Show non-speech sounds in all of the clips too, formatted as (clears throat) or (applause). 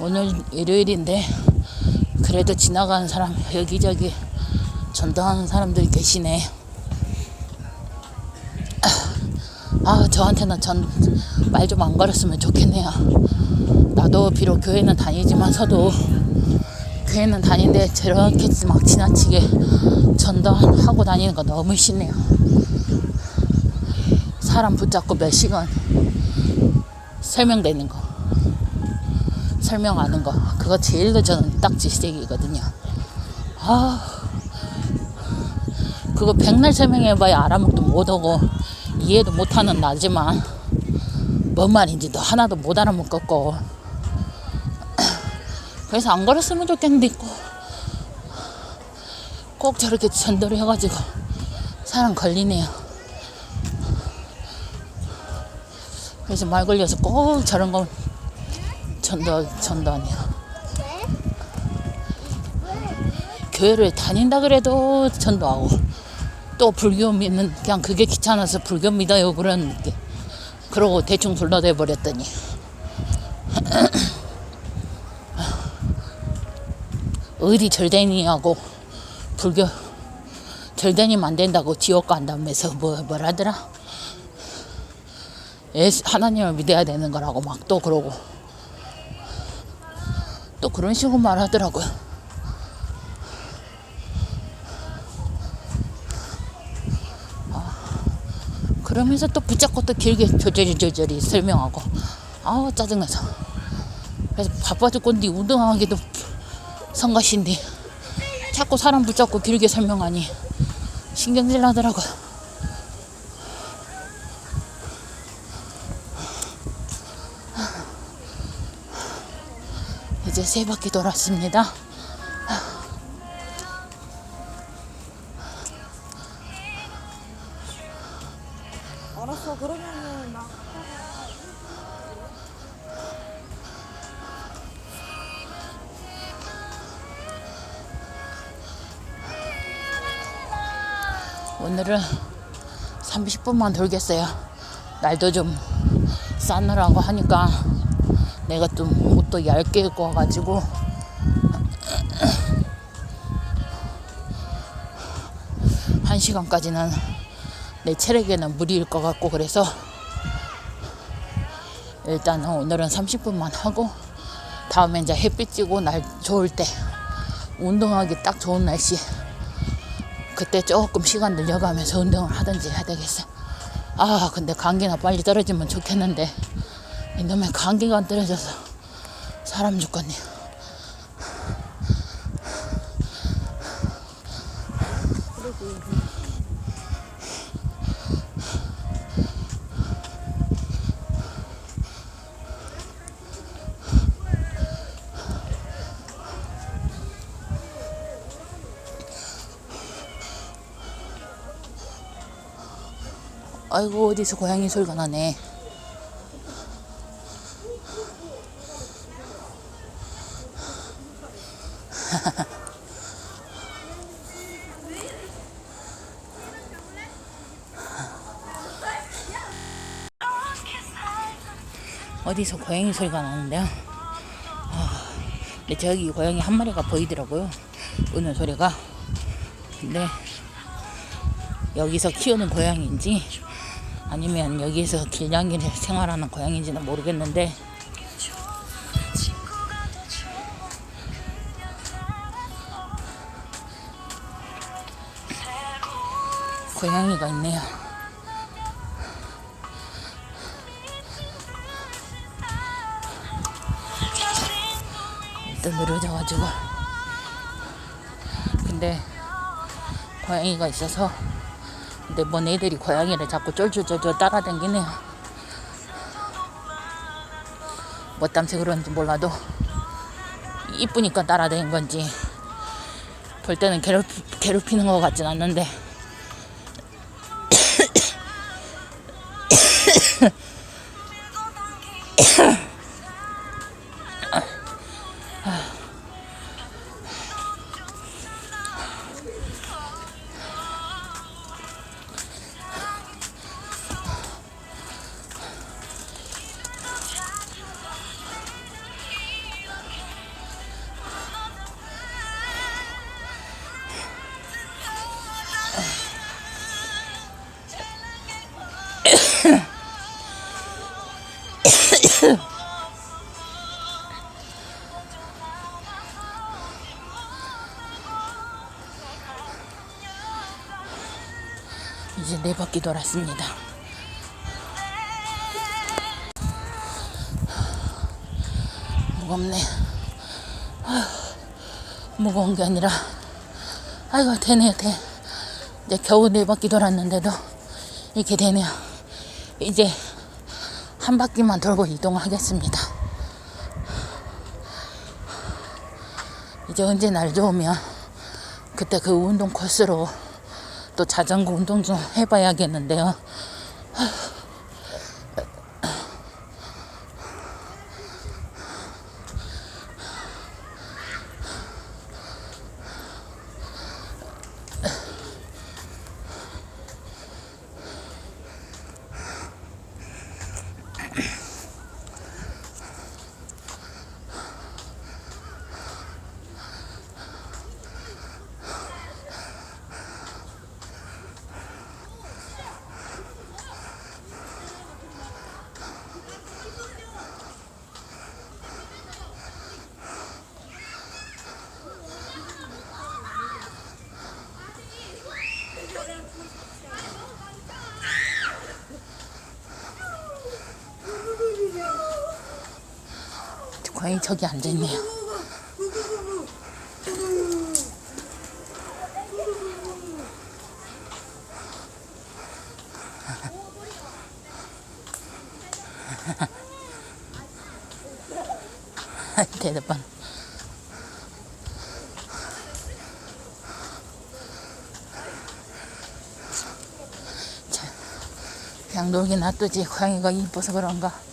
오늘 일요일인데 그래도 지나가는 사람 여기저기 전도하는 사람들이 계시네. 아 저한테는 전 말 좀 안 걸었으면 좋겠네요. 나도 비록 교회는 다니지만서도 교회는 다니는데 저렇게 막 지나치게 전도하고 다니는 거 너무 싫네요. 사람 붙잡고 몇 시간 설명되는 거 설명하는 거 그거 제일 저는 딱지색이거든요. 아 그거 백날 설명해봐야 알아먹도 못하고 이해도 못하는 나지만 뭔 말인지도 하나도 못 알아먹겠고 그래서 안 걸었으면 좋겠는데 꼭, 꼭 저렇게 전도를 해가지고 사람 걸리네요. 그래서 말 걸려서 꼭 저런 거 전도 전도하네요. 교회를 다닌다 그래도 전도하고 또 불교 믿는 그냥 그게 귀찮아서 불교 믿어요 그런 게. 그러고 대충 둘러대 버렸더니. (clears throat) 어디 절대니하고 불교 절대니면 안 된다고 지옥 간다면서 뭐 뭐라더라? 예수- 하나님을 믿어야 되는 거라고 막 또 그러고 또 그런 식으로 말하더라고요. 아, 그러면서 또 붙잡고 또 길게 조절이 조절이 설명하고 아우 짜증나서 그래서 바빠 죽건데 운동하기도 성가신데 자꾸 사람 붙잡고 길게 설명하니 신경질 나더라고요. 이제 세 바퀴 돌았습니다. 알았어 그러면은 나 오늘은 30분만 돌겠어요. 날도 좀 싸늘하고 하니까 내가 좀 옷도 얇게 입고 와가지고 한 시간까지는 내 체력에는 무리일 것 같고 그래서 일단은 오늘은 30분만 하고 다음에 이제 햇빛 찌고 날 좋을 때 운동하기 딱 좋은 날씨 그때 조금 시간 늘려가면서 운동을 하든지 해야 되겠어. 아, 근데 감기나 빨리 떨어지면 좋겠는데 이놈의 감기가 안 떨어져서 사람 죽겠네. 아이고 어디서 고양이 소리가 나네. 어디서 고양이 소리가 나는데요. 아, 근데 저기 고양이 한 마리가 보이더라고요. 우는 소리가. 근데 여기서 키우는 고양이인지 아니면 여기서 길냥이를 생활하는 고양이인지는 모르겠는데 고양이가 있네요. 좀 느려져가지고 근데 고양이가 있어서 근데 뭔 애들이 고양이를 자꾸 쫄쫄쫄쫄 따라다니네요 뭐 땀새 그런지 몰라도 이쁘니까 따라다닌 건지 볼 때는 괴롭히, 괴롭히는 것 같진 않는데 이제 네 바퀴 돌았습니다. 무겁네. 무거운 게 아니라, 아이고, 되네요, 돼. 이제 겨우 네 바퀴 돌았는데도 이렇게 되네요. 이제 한 바퀴만 돌고 이동하겠습니다. 이제 언제 날 좋으면 그때 그 운동 코스로 또 자전거 운동 좀 해봐야겠는데요. 과연 저기 앉아있네요. 대답반. 자, 그냥 놀게 놔두지. 고양이가 이뻐서 그런가.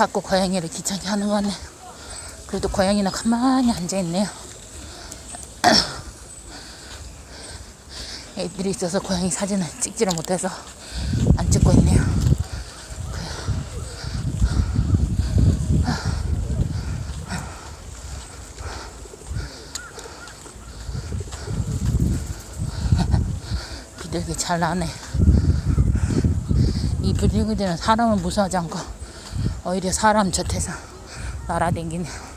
자꾸 고양이를 귀찮게 하는 거네. 그래도 고양이는 가만히 앉아있네요. (clears throat) 애들이 있어서 고양이 사진을 찍지를 못해서 안 찍고 있네요. (clears throat) 비둘기 잘 나네. 이 비둘기들은 사람을 무서워하지 않고 오히려 사람 곁에서 날아댕기네.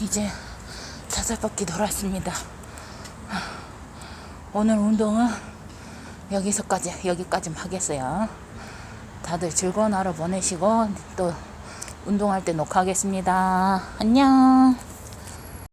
이제 다섯 바퀴 돌았습니다. 오늘 운동은 여기서까지 여기까지 하겠어요. 다들 즐거운 하루 보내시고 또 운동할 때 녹화하겠습니다. 안녕.